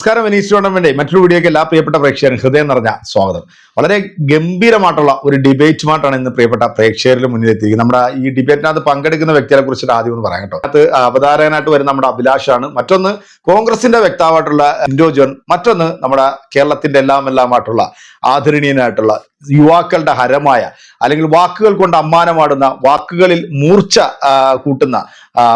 നമസ്കാരം വെനീസ് വേണ്ടി മറ്റൊരു വീഡിയോക്ക് എല്ലാ പ്രിയപ്പെട്ട പ്രേക്ഷകരും ഹൃദയം നിറഞ്ഞ സ്വാഗതം. വളരെ ഗംഭീരമായിട്ടുള്ള ഒരു ഡിബേറ്റുമായിട്ടാണ് ഇന്ന് പ്രിയപ്പെട്ട പ്രേക്ഷകരിൽ മുന്നിലെത്തിയിരിക്കുന്നത്. നമ്മുടെ ഈ ഡിബേറ്റിനകത്ത് പങ്കെടുക്കുന്ന വ്യക്തികളെ കുറിച്ചിട്ട് ആദ്യം ഒന്ന് പറയാം കേട്ടോ. അത് അവതാരകനായിട്ട് വരുന്ന നമ്മുടെ അഭിലാഷാണ്. മറ്റൊന്ന് കോൺഗ്രസിന്റെ വ്യക്താവായിട്ടുള്ള ഇൻഡോ ജോൺ. മറ്റൊന്ന് നമ്മുടെ കേരളത്തിന്റെ എല്ലാം എല്ലാമായിട്ടുള്ള ആദരണീയനായിട്ടുള്ള യുവാക്കളുടെ ഹരമായ അല്ലെങ്കിൽ വാക്കുകൾ കൊണ്ട് അമ്മാനമാടുന്ന വാക്കുകളിൽ മൂർച്ച കൂട്ടുന്ന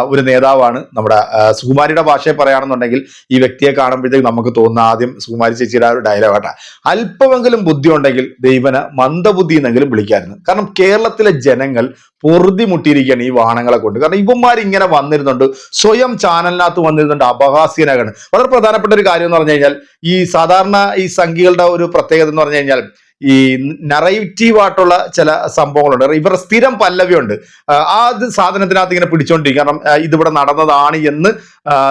ഒരു നേതാവാണ് നമ്മുടെ സുകുമാരിയുടെ ഭാഷയെ പറയുകയാണെന്നുണ്ടെങ്കിൽ ഈ വ്യക്തിയെ കാണുമ്പോഴത്തേക്ക് നമുക്ക് തോന്നുന്ന ആദ്യം സുകുമാരി ചേച്ചിയുടെ ഒരു ഡയലോഗാണ് അല്പമെങ്കിലും ബുദ്ധി ഉണ്ടെങ്കിൽ ദൈവന മന്ദബുദ്ധി എന്നെങ്കിലും വിളിക്കായിരുന്നു. കാരണം കേരളത്തിലെ ജനങ്ങൾ പൊറുതി മുട്ടിയിരിക്കുകയാണ് ഈ വാഹനങ്ങളെ കൊണ്ട്. കാരണം ഇവന്മാർ ഇങ്ങനെ വന്നിരുന്നുണ്ട് സ്വയം ചാനലിനകത്ത് വന്നിരുന്നുണ്ട് അപഹാസ്യനാകാണ്. വളരെ പ്രധാനപ്പെട്ട ഒരു കാര്യം എന്ന് പറഞ്ഞു കഴിഞ്ഞാൽ ഈ സാധാരണ ഈ സംഖ്യകളുടെ ഒരു പ്രത്യേകത എന്ന് പറഞ്ഞു കഴിഞ്ഞാൽ ഈ നറേറ്റീവ് ആയിട്ടുള്ള ചില സംഭവങ്ങളുണ്ട്. ഇവർ സ്ഥിരം പല്ലവിയുണ്ട്. ആ, സാധനത്തിനകത്ത് ഇങ്ങനെ പിടിച്ചോണ്ടിരിക്കും. കാരണം ഇതിവിടെ നടന്നതാണ് എന്ന്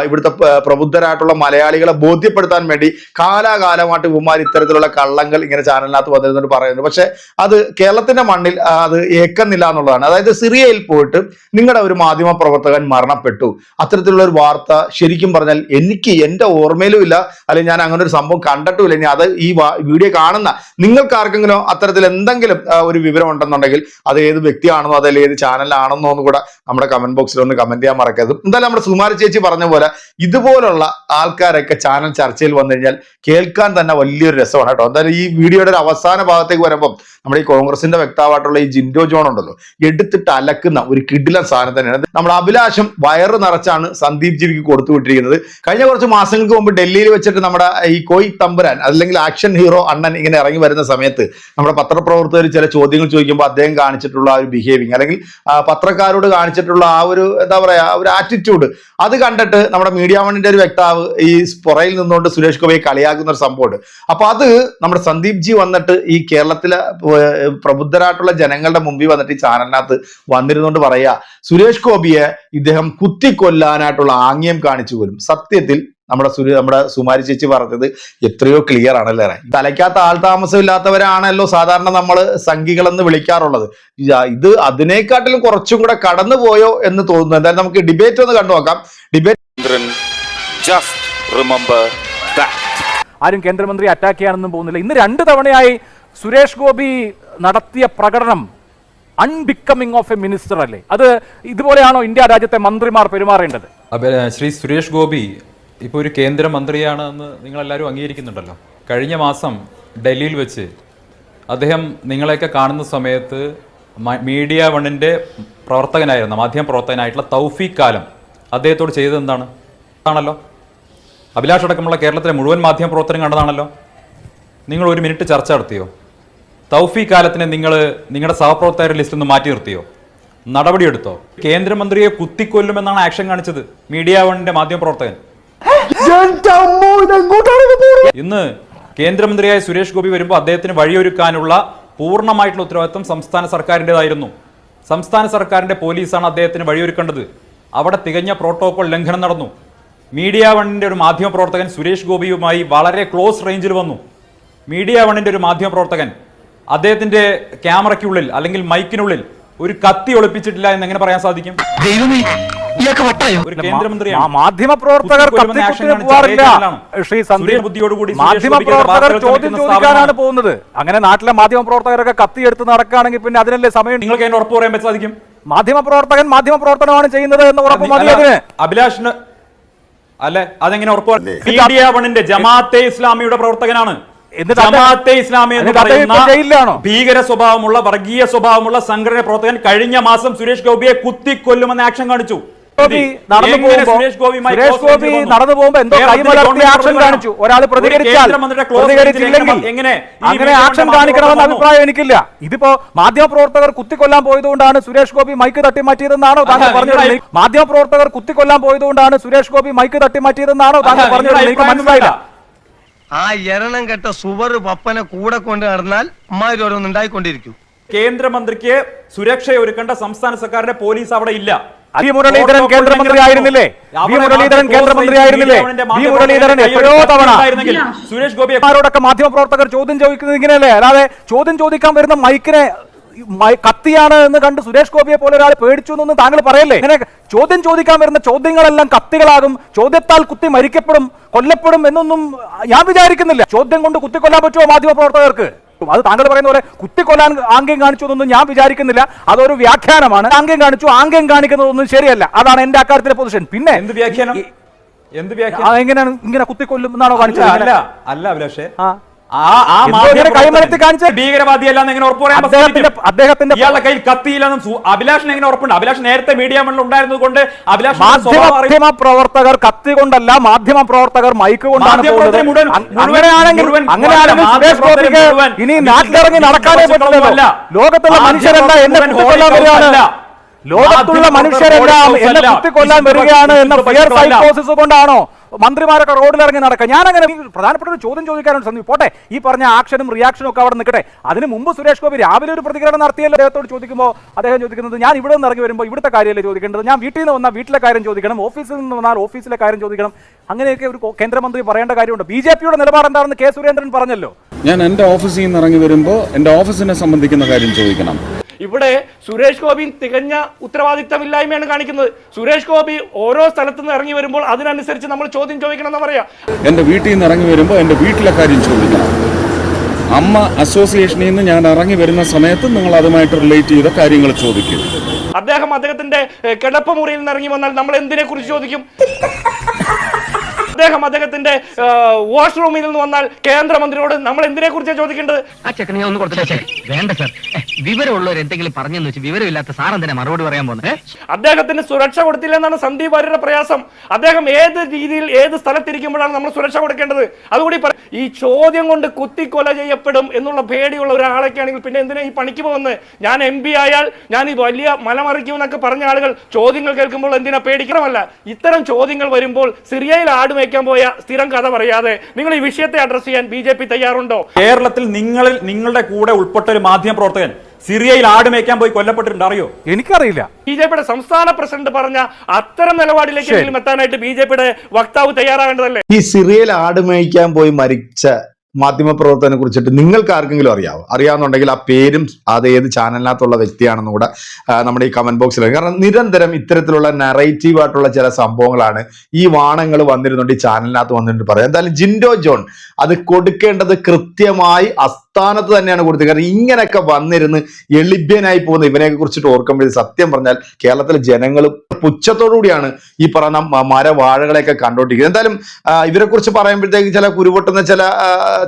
ഇവിടുത്തെ പ്രബുദ്ധരായിട്ടുള്ള മലയാളികളെ ബോധ്യപ്പെടുത്താൻ വേണ്ടി കാലാകാലമായിട്ട് ഇവന്മാർ ഇത്തരത്തിലുള്ള കള്ളങ്ങൾ ഇങ്ങനെ ചാനലിനകത്ത് വന്നിരുന്നു പറയുന്നുണ്ട്. പക്ഷെ അത് കേരളത്തിന്റെ മണ്ണിൽ അത് ഏക്കുന്നില്ല എന്നുള്ളതാണ്. അതായത് സിറിയയിൽ പോയിട്ട് നിങ്ങളുടെ ഒരു മാധ്യമ പ്രവർത്തകൻ മരണപ്പെട്ടു. അത്തരത്തിലുള്ള ഒരു വാർത്ത ശരിക്കും പറഞ്ഞാൽ എനിക്ക് എന്റെ ഓർമ്മയിലും ഇല്ല. അല്ലെങ്കിൽ ഞാൻ അങ്ങനെ ഒരു സംഭവം കണ്ടിട്ടുമില്ല. ഇനി അത് ഈ വീഡിയോ കാണുന്ന നിങ്ങൾക്ക് ആർക്കെങ്കിലും അത്തരത്തിൽ എന്തെങ്കിലും ഒരു വിവരം ഉണ്ടെന്നുണ്ടെങ്കിൽ അത് ഏത് വ്യക്തിയാണെന്നോ അതല്ല ഏത് ചാനലാണെന്നോ കൂടെ നമ്മുടെ കമന്റ് ബോക്സിൽ ഒന്ന് കമന്റ് ചെയ്യാൻ മറക്കരുത്. എന്തായാലും നമ്മുടെ സുമാരി ചേച്ചി പറഞ്ഞ പോലെ ഇതുപോലുള്ള ആൾക്കാരൊക്കെ ചാനൽ ചർച്ചയിൽ വന്നു കഴിഞ്ഞാൽ കേൾക്കാൻ തന്നെ വലിയൊരു രസമാണ് കേട്ടോ. എന്തായാലും ഈ വീഡിയോയുടെ ഒരു അവസാന ഭാഗത്തേക്ക് വരുമ്പം നമ്മുടെ ഈ കോൺഗ്രസിന്റെ വ്യക്താവായിട്ടുള്ള ഈ ജിൻഡോ ജോൺ ഉണ്ടല്ലോ എടുത്തിട്ട് അലക്കുന്ന ഒരു കിടിലൻ സാധനം തന്നെയാണ്. നമ്മുടെ അഭിലാഷം വയറ് നിറച്ചാണ് സന്ദീപ് ജീവിക്ക് കൊടുത്തു വിട്ടിരിക്കുന്നത്. കഴിഞ്ഞ കുറച്ച് മാസങ്ങൾക്ക് മുമ്പ് ഡൽഹിയിൽ വെച്ചിട്ട് നമ്മുടെ ഈ കോയി തമ്പുരാൻ അല്ലെങ്കിൽ ആക്ഷൻ ഹീറോ അണ്ണൻ ഇങ്ങനെ ഇറങ്ങി വരുന്ന സമയത്ത് നമ്മുടെ പത്രപ്രവർത്തകർ ചില ചോദ്യങ്ങൾ ചോദിക്കുമ്പോൾ അദ്ദേഹം കാണിച്ചിട്ടുള്ള ആ ഒരു ബിഹേവിങ് അല്ലെങ്കിൽ പത്രക്കാരോട് കാണിച്ചിട്ടുള്ള ആ ഒരു എന്താ പറയുക ഒരു ആറ്റിറ്റ്യൂഡ് അത് കണ്ടിട്ട് നമ്മുടെ മീഡിയ വണ്ണിന്റെ ഒരു വ്യക്താവ് ഈ പുറയിൽ നിന്നുകൊണ്ട് സുരേഷ് ഗോപിയെ കളിയാക്കുന്ന ഒരു സംഭവമുണ്ട്. അപ്പൊ അത് നമ്മുടെ സന്ദീപ് ജി വന്നിട്ട് ഈ കേരളത്തിലെ പ്രബുദ്ധരായിട്ടുള്ള ജനങ്ങളുടെ മുമ്പിൽ വന്നിട്ട് ഈ ചാനലിനകത്ത് വന്നിരുന്നുകൊണ്ട് പറയുക സുരേഷ് ഗോപിയെ ഇദ്ദേഹം കുത്തിക്കൊല്ലാനായിട്ടുള്ള ആംഗ്യം കാണിച്ചു പോലും. സത്യത്തിൽ നമ്മുടെ സുര നമ്മുടെ സുമാരി ചേച്ചി പറഞ്ഞത് എത്രയോ ക്ലിയർ ആണല്ലേ? തലയ്ക്കകത്ത് ആൾ താമസം ഇല്ലാത്തവരാണല്ലോ സാധാരണ നമ്മൾ സംഘികളെന്ന് വിളിക്കാറുള്ളത്. ഇത് അതിനേക്കാട്ടിലും കുറച്ചും കൂടെ കടന്നു പോയോ എന്ന് തോന്നുന്നു. എന്തായാലും നമുക്ക് ഡിബേറ്റ് ഒന്ന് കണ്ടു നോക്കാം. ഡിബേറ്റ് ജസ്റ്റ് ആരും കേന്ദ്രമന്ത്രി അറ്റാക്ക് ചെയ്യാനൊന്നും പോകുന്നില്ല. ഇന്ന് രണ്ട് തവണയായി സുരേഷ് ഗോപി നടത്തിയ പ്രകടനം അൺബിക്കമിങ് ഓഫ് എ മിനിസ്റ്റർ അല്ലേ? അത് ഇതുപോലെയാണോ ഇന്ത്യ രാജ്യത്തെ മന്ത്രിമാർ പെരുമാറേണ്ടത്? ശ്രീ സുരേഷ് ഗോപി ഇപ്പോൾ ഒരു കേന്ദ്രമന്ത്രിയാണ് എന്ന് നിങ്ങളെല്ലാവരും അംഗീകരിക്കുന്നുണ്ടല്ലോ. കഴിഞ്ഞ മാസം ഡൽഹിയിൽ വെച്ച് അദ്ദേഹം നിങ്ങളെയൊക്കെ കാണുന്ന സമയത്ത് മീഡിയ വണ്ണിന്റെ പ്രവർത്തകനായിരുന്ന മാധ്യമ പ്രവർത്തകനായിട്ടുള്ള തൗഫീഖ് കാലം. അദ്ദേഹത്തോട് ചെയ്തത് എന്താണ്? ആണല്ലോ. അഭിലാഷ് അടക്കമുള്ള കേരളത്തിലെ മുഴുവൻ മാധ്യമ പ്രവർത്തനം കണ്ടതാണല്ലോ. നിങ്ങൾ ഒരു മിനിറ്റ് ചർച്ച നടത്തിയോ? തൗഫീഖ് കാലത്തിനെ നിങ്ങൾ നിങ്ങളുടെ സഹപ്രവർത്തകരുടെ ലിസ്റ്റിൽ നിന്ന് മാറ്റി നിർത്തിയോ? നടപടിയെടുത്തോ? കേന്ദ്രമന്ത്രിയെ കുത്തിക്കൊല്ലുമെന്നാണ് ആക്ഷൻ കാണിച്ചത് മീഡിയ വണ്ണിന്റെ മാധ്യമപ്രവർത്തകൻ ഇന്ന് കേന്ദ്രമന്ത്രിയായ സുരേഷ് ഗോപി വരുമ്പോൾ അദ്ദേഹത്തിന് വഴിയൊരുക്കാനുള്ള പൂർണമായിട്ടുള്ള ഉത്തരവാദിത്വം സംസ്ഥാന സർക്കാരിന്റെതായിരുന്നു സംസ്ഥാന സർക്കാരിന്റെ പോലീസാണ് അദ്ദേഹത്തിന് വഴിയൊരുക്കേണ്ടത്. അവിടെ തികഞ്ഞ പ്രോട്ടോകോൾ ലംഘനം നടന്നു. മീഡിയ വണ്ണിന്റെ ഒരു മാധ്യമപ്രവർത്തകൻ സുരേഷ് ഗോപിയുമായി വളരെ ക്ലോസ് റേഞ്ചിൽ വന്നു. മീഡിയ വണ്ണിന്റെ ഒരു മാധ്യമപ്രവർത്തകൻ അദ്ദേഹത്തിന്റെ ക്യാമറയ്ക്കുള്ളിൽ അല്ലെങ്കിൽ മൈക്കിനുള്ളിൽ ഒരു കത്തി ഒളിപ്പിച്ചിട്ടില്ല എന്ന് എങ്ങനെ പറയാൻ സാധിക്കും? ഇയാൾക്ക് വട്ടായോ? ഒരു കേന്ദ്രമന്ത്രിയാണ്. പ്രവർത്തകർ കുത്തിക്കൊല്ലുമെന്ന കത്തിക്കുത്തിന് പോവാറില്ല ശ്രീ സന്ദീപ് ബുദ്ധിയോടുകൂടി ചോദ്യം ചോദിക്കാനാണ് പോകുന്നത്. അങ്ങനെ നാട്ടിലെ മാധ്യമ പ്രവർത്തകരൊക്കെ കത്തിയെടുത്ത് നടക്കുകയാണെങ്കിൽ പിന്നെ അതിനല്ലേ സമയം നിങ്ങൾക്ക് എന്നെ ഉറപ്പ് പറയാൻ സാധിക്കും. മാധ്യമ പ്രവർത്തകൻ മാധ്യമ പ്രവർത്തനമാണ് ചെയ്യുന്നത് എന്ന് ഉറപ്പ് മതി അല്ല, അതിന്. അഭിലാഷിന് അല്ലെ അതെങ്ങനെ ഉറപ്പ് മീഡിയ ജമാഅത്തെ ഇസ്ലാമിയുടെ പ്രവർത്തകനാണ്. ജമാഅത്തെ ഇസ്ലാമി എന്ന്? പറയുന്ന ഭീകര സ്വഭാവമുള്ള വർഗീയ സ്വഭാവമുള്ള സംഘടന പ്രവർത്തകൻ കഴിഞ്ഞ മാസം സുരേഷ് ഗോപിയെ കുത്തിക്കൊല്ലുമെന്ന് ആക്ഷൻ കാണിച്ചു. സുരേഷ് ഗോപി നടന്നു പോകുമ്പോ എന്തോ കൈമലർത്തി ആക്ഷൻ കാണിച്ചു. ഒരാൾ പ്രതികരിച്ചാൽ പ്രതികരിച്ചില്ലെങ്കിൽ അങ്ങനെ ആക്ഷൻ കാണിക്കണമെന്ന് അഭിപ്രായം എനിക്കില്ല. ഇതിപ്പോ മാധ്യമപ്രവർത്തകർ കുത്തിക്കൊല്ലാൻ പോയതുകൊണ്ടാണ് സുരേഷ് ഗോപി മൈക്ക് തട്ടി മാറ്റിയതെന്നാണോ താങ്കൾ പറഞ്ഞത്? മാധ്യമപ്രവർത്തകർ മാധ്യമ പ്രവർത്തകർ കുത്തിക്കൊല്ലാൻ പോയതുകൊണ്ടാണ് സുരേഷ് ഗോപി മൈക്ക് തട്ടി മാറ്റിയതെന്നാണോ താങ്കൾ പറഞ്ഞത്? എനിക്ക് മനസ്സിലായില്ല. ആ എരണം കെട്ട സുവർ പപ്പനെ കൂടെ കൊണ്ട് നടന്നാൽ അമ്മാരോരോന്നുണ്ടായിക്കൊണ്ടിരിക്കും കേന്ദ്രമന്ത്രിക്ക് സുരക്ഷ ഒരുക്കേണ്ട സംസ്ഥാന സർക്കാരിന്റെ പോലീസ് അവിടെ ഇല്ല. വി മുരളീധരൻ കേന്ദ്രമന്ത്രി ആയിരുന്നില്ലേ വി മുരളീധരൻ കേന്ദ്രമന്ത്രി ആയിരുന്നില്ലേ വി മുരളീധരൻ എത്രയോ തവണ സുരേഷ് ഗോപി മാരോടൊക്കെ മാധ്യമപ്രവർത്തകർ ചോദ്യം ചോദിക്കുന്നത് ഇങ്ങനെയല്ലേ അല്ലാതെ ചോദ്യം ചോദിക്കാൻ വരുന്ന മൈക്കിനെ കത്തിയാണ് എന്ന് കണ്ട് സുരേഷ് ഗോപിയെ പോലെ ഒരാൾ പേടിച്ചു എന്നൊന്നും താങ്കൾ പറയല്ലേ? ഇങ്ങനെ ചോദ്യം ചോദിക്കാൻ വരുന്ന ചോദ്യങ്ങളെല്ലാം കത്തികളാകും. ചോദ്യത്താൽ കുത്തി മരിക്കപ്പെടും കൊല്ലപ്പെടും എന്നൊന്നും ഞാൻ വിചാരിക്കുന്നില്ല. ചോദ്യം കൊണ്ട് കുത്തിക്കൊല്ലാൻ പറ്റുമോ മാധ്യമ പ്രവർത്തകർക്ക് അത് താങ്കൾ പറയുന്ന പോലെ കുത്തിക്കൊല്ലാൻ ആംഗ്യം കാണിച്ചു എന്നൊന്നും ഞാൻ വിചാരിക്കുന്നില്ല. അതൊരു വ്യാഖ്യാനമാണ്. ആംഗ്യം കാണിച്ചു ആംഗ്യം കാണിക്കുന്നതൊന്നും ശരിയല്ല. അതാണ് എന്റെ അക്കാര്യത്തിലെ പൊസിഷൻ പിന്നെ എന്ത് വ്യാഖ്യാനം? എന്ത് വ്യാഖ്യാനം? എങ്ങനെയാണ് ഇങ്ങനെ കുത്തിക്കൊല്ലും എന്നാണോ കാണിച്ചത്? അല്ല അല്ല അഭിലാഷേ. അദ്ദേഹത്തിന്റെ അദ്ദേഹത്തിന്റെ ഇയാളുടെ കയ്യിൽ കത്തിയില്ലെന്നും സു- എങ്ങനെ ഉറപ്പുണ്ട്? അഭിലാഷ് നേരത്തെ മീഡിയ മണ്ണിൽ ഉണ്ടായിരുന്നത് കൊണ്ട് അഭിലാഷ് മാധ്യമ പ്രവർത്തകർ കത്തി കൊണ്ടല്ല മാധ്യമ പ്രവർത്തകർ മൈക്ക് കൊണ്ടാണ് അങ്ങനെയാണെങ്കിൽ അങ്ങനെയാണെങ്കിൽ സുരേഷ് ഗോപിക്ക് ഇനി നാട്ടിലിറങ്ങി നടക്കാനേ പറ്റില്ല ലോകത്തുള്ള മനുഷ്യരല്ല എന്നെ വരികയാണ്. ലോകത്തുള്ള മനുഷ്യരെല്ലാം എന്നെ. കുത്തിക്കൊല്ലാൻ വരികയാണ് എന്ന ഫിയർ. സൈക്കോസിസ് കൊണ്ടാണോ മന്ത്രിമാരൊക്കെ റോഡിലിറങ്ങി നടക്കുക? ഞാൻ അങ്ങനെ പ്രധാനപ്പെട്ട ഒരു ചോദ്യം ചോദിക്കാനുണ്ട് സന്ദീപ്. പോട്ടെ ഈ പറഞ്ഞ ആക്ഷനും റിയാക്ഷനും ഒക്കെ അവിടെ നിൽക്കട്ടെ. അതിന് മുമ്പ് സുരേഷ് ഗോപി രാവിലെ ഒരു പ്രതികരണം നടത്തിയല്ലോ അദ്ദേഹത്തോട് ചോദിക്കുമ്പോൾ അദ്ദേഹം ചോദിക്കുന്നത് ഞാൻ ഇവിടെ നിന്ന് ഇറങ്ങി വരുമ്പോൾ ഇവിടുത്തെ കാര്യമല്ലേ ചോദിക്കേണ്ടത്? ഞാൻ വീട്ടിൽ നിന്ന് വന്നാൽ വീട്ടിലെ കാര്യം ചോദിക്കണം ഓഫീസിൽ നിന്ന് വന്നാൽ ഓഫീസിലെ കാര്യം ചോദിക്കണം. അങ്ങനെയൊക്കെ ഒരു കേന്ദ്രമന്ത്രി പറയേണ്ട കാര്യമുണ്ട്. ബി ജെ പിയുടെ നിലപാട് എന്താണെന്ന് കെ സുരേന്ദ്രൻ പറഞ്ഞല്ലോ. ഞാൻ എന്റെ ഓഫീസിൽ നിന്ന് ഇറങ്ങി വരുമ്പോൾ എന്റെ ഓഫീസിനെ സംബന്ധിക്കുന്ന കാര്യം ചോദിക്കണം. ഇവിടെ സുരേഷ് ഗോപി തികഞ്ഞ ഉത്തരവാദിത്തമില്ലായ്മയാണ് കാണിക്കുന്നത്. സുരേഷ് ഗോപി ഓരോ സ്ഥലത്തു നിന്ന് ഇറങ്ങി വരുമ്പോൾ അതിനനുസരിച്ച് നമ്മൾ ചോദ്യം ചോദിക്കണം എന്ന് പറയാം. എന്റെ വീട്ടിൽ നിന്ന് ഇറങ്ങി വരുമ്പോൾ എന്റെ വീട്ടിലെ കാര്യം ചോദിക്കണം. അമ്മ അസോസിയേഷനിൽ നിന്ന് ഞാൻ ഇറങ്ങി വരുന്ന സമയത്ത് നിങ്ങൾ അതുമായിട്ട് റിലേറ്റ് ചെയ്ത കാര്യങ്ങൾ ചോദിക്കും. അദ്ദേഹം അദ്ദേഹത്തിന്റെ കിടപ്പ് മുറിയിൽ നിന്ന് ഇറങ്ങി വന്നാൽ നമ്മൾ എന്തിനെ കുറിച്ച് ചോദിക്കും? അദ്ദേഹം അദ്ദേഹത്തിന്റെ വാഷ്റൂമിൽ നിന്ന് വന്നാൽ കേന്ദ്രമന്ത്രിയോട് നമ്മൾ എന്തിനെ കുറിച്ചാണ് ചോദിക്കേണ്ടത്? ആ ചെക്കനെ ഒന്ന് കൊടുത്തിട്ടേ വേണ്ട സർ. വിവരമുള്ളവർ എന്തെങ്കിലും പറഞ്ഞെന്ന് വെച്ച് വിവരമില്ലാത്ത സാർ എന്തിനാ മറുപടി പറയാൻ പോകുന്നത് അദ്ദേഹത്തിന് സുരക്ഷ കൊടുത്തില്ലെന്നാണ് സന്ദീപ് വാര്യരുടെ പ്രയാസം. അദ്ദേഹം ഏത് രീതിയിൽ ഏത് സ്ഥലത്തിരിക്കുമ്പോഴാണ് നമ്മൾ സുരക്ഷ കൊടുക്കേണ്ടത്? അതുകൂടി ഈ ചോദ്യം കൊണ്ട് കുത്തിക്കൊല ചെയ്യപ്പെടും എന്നുള്ള പേടിയുള്ള ഒരാളൊക്കെ ആണെങ്കിൽ പിന്നെ എന്തിനാ ഈ പണിക്ക് പോകുന്നത് ഞാൻ എം പി ആയാൽ ഞാൻ ഈ വലിയ മലമറിക്കും എന്നൊക്കെ പറഞ്ഞ ആളുകൾ ചോദ്യങ്ങൾ കേൾക്കുമ്പോൾ എന്തിനാ പേടിക്കണമല്ല? ഇത്തരം ചോദ്യങ്ങൾ വരുമ്പോൾ സിറിയയിൽ ആട് മേയ്ക്കാൻ പോയ സ്ഥിരം കഥ പറയാതെ നിങ്ങൾ ഈ വിഷയത്തെ അഡ്രസ് ചെയ്യാൻ ബി ജെ പി തയ്യാറുണ്ടോ? കേരളത്തിൽ നിങ്ങളിൽ നിങ്ങളുടെ കൂടെ ഉൾപ്പെട്ട ഒരു മാധ്യമ പ്രവർത്തകൻ സിറിയയിൽ ആട് മേക്കാൻ പോയി കൊല്ലപ്പെട്ടിട്ടുണ്ട് അറിയോ? എനിക്കറിയില്ല. ബി ജെ പിയുടെ സംസ്ഥാന പ്രസിഡന്റ് പറഞ്ഞ അത്തരം നിലപാടിലേക്ക് എത്താനായിട്ട് ബി ജെ പിയുടെ വക്താവ് തയ്യാറാകേണ്ടതല്ലേ? ഈ സിറിയയിൽ ആട് മേയ്ക്കാൻ പോയി മരിച്ച മാധ്യമപ്രവർത്തകനെ കുറിച്ചിട്ട് നിങ്ങൾക്ക് ആർക്കെങ്കിലും അറിയാവോ? അറിയാവുന്നുണ്ടെങ്കിൽ ആ പേരും അത് ഏത് ചാനലിനകത്തുള്ള വ്യക്തിയാണെന്നും കൂടെ നമ്മുടെ ഈ കമന്റ് ബോക്സിൽ കാരണം നിരന്തരം ഇത്തരത്തിലുള്ള നറേറ്റീവ് ആയിട്ടുള്ള ചില സംഭവങ്ങളാണ് ഈ വാണങ്ങൾ വന്നിരുന്നുണ്ട് ഈ ചാനലിനകത്ത് വന്നിട്ട് പറയാം. എന്തായാലും ജിൻഡോ ജോൺ അത് കൊടുക്കേണ്ടത് കൃത്യമായി അസ്ഥാനത്ത് തന്നെയാണ് കൊടുത്തത്. കാരണം ഇങ്ങനെയൊക്കെ വന്നിരുന്ന് എളിഭ്യനായി പോകുന്ന ഇവനെ കുറിച്ചിട്ട് ഓർക്കുമ്പോൾ സത്യം പറഞ്ഞാൽ കേരളത്തിലെ ജനങ്ങൾ പുച്ഛത്തോടുകൂടിയാണ് ഈ പറയുന്ന മരവാഴകളെയൊക്കെ കണ്ടോണ്ടിരിക്കുന്നത് എന്തായാലും ഇവരെക്കുറിച്ച് ഇവരെ കുറിച്ച് പറയുമ്പോഴത്തേക്ക് ചില കുരുപൊട്ടുന്ന ചില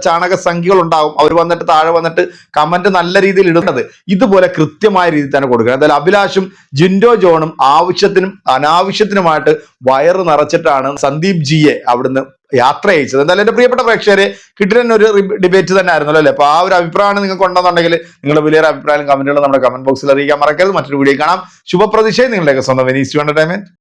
ചാണക സംഖ്യകൾ ഉണ്ടാവും അവർ വന്നിട്ട് താഴെ വന്നിട്ട് കമന്റ് നല്ല രീതിയിൽ ഇടുന്നത്. ഇതുപോലെ കൃത്യമായ രീതിയിൽ തന്നെ കൊടുക്കണം. എന്തായാലും അഭിലാഷും ജിൻഡോ ജോണും ആവശ്യത്തിനും അനാവശ്യത്തിനുമായിട്ട് വയറ് നിറച്ചിട്ടാണ് സന്ദീപ് ജിയെ അവിടുന്ന് യാത്ര അയച്ചത്. എന്തായാലും എന്റെ പ്രിയപ്പെട്ട പ്രേക്ഷകരെ കിട്ടുന്ന ഒരു ഡിബേറ്റ് തന്നെ ആയിരുന്നല്ലോ അല്ലേ? അപ്പൊ ആ ഒരു അഭിപ്രായമാണ് നിങ്ങൾക്ക് ഉണ്ടെന്നുണ്ടെങ്കിൽ നിങ്ങൾ വലിയൊരു അഭിപ്രായം കമന്റുകൾ നമ്മുടെ കമന്റ് ബോക്സിൽ അറിയിക്കാൻ മറക്കരുത്. മറ്റൊരു വീഡിയോ കാണാം. ശുഭപ്രതിഷേ നിങ്ങളുടെയൊക്കെ സ്വന്തം വെനീസ് എന്റർടൈൻമെന്റ്